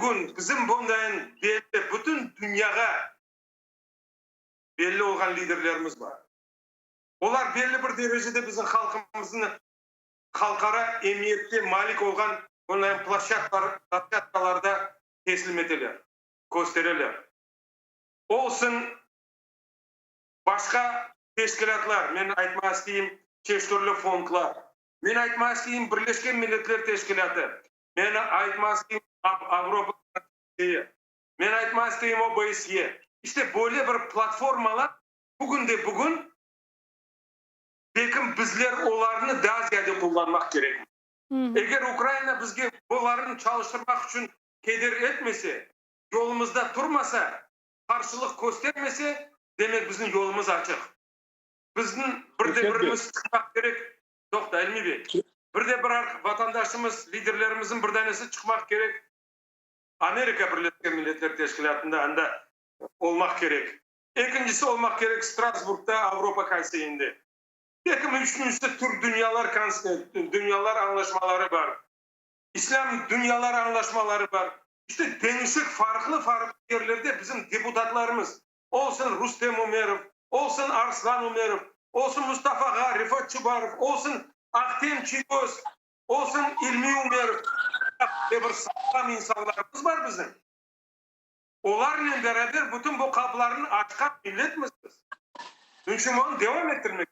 бүгін біздің бұндайын белі бүтін дүнияға белгілі болған лидерлеріміз бар олар белгілі бір дәрежеде біздің халқымыздың халықара эмиетке малик болған бұндай площадкаларда тесілім етелер көстерелер ол үшін басқа тешкілатлар мен айтмас деймін түрлі фондлар мен айтмас деймін бірлескен милеттер тешкілаты мен айтмас Европа мен айтмай істеймін обсе іште более бір платформалар бүгінде бүгін бекім біздер оларны дазияде қолданмақ керек егер украина бізге оларын шалыстырмақ үшін кедер етмесе жолымызда тұрмаса қарсылық көрсетмесе демек біздің жолымыз ашық біздің бірде біріміз шықпақ керек тоқта әлмебек бірде бір арқ ватандашымыз лидерлеріміздің бірдәнесі шықпақ керек Amerika Birleşik milletler Teşkilatı'nda anda olmak gerek. İkincisi olmak gerek Strasbourg'da Avrupa Konseyi'nde. Yakın üçüncüsü Türk Dünyalar Konseyi, Dünyalar Anlaşmaları var. İslam Dünyalar Anlaşmaları var. İşte değişik farklı farklı yerlerde bizim deputatlarımız olsun Rustem Umerov, olsun Arslan Umerov, olsun Mustafa Ağa, Rifat Çubarov, olsun Akdem Çiğöz, olsun İlmi Umerov, ve bir sağlam insanlarımız var bizim. Onlarla beraber bütün bu kaplarını açkan millet misiniz? Çünkü onu devam ettirmek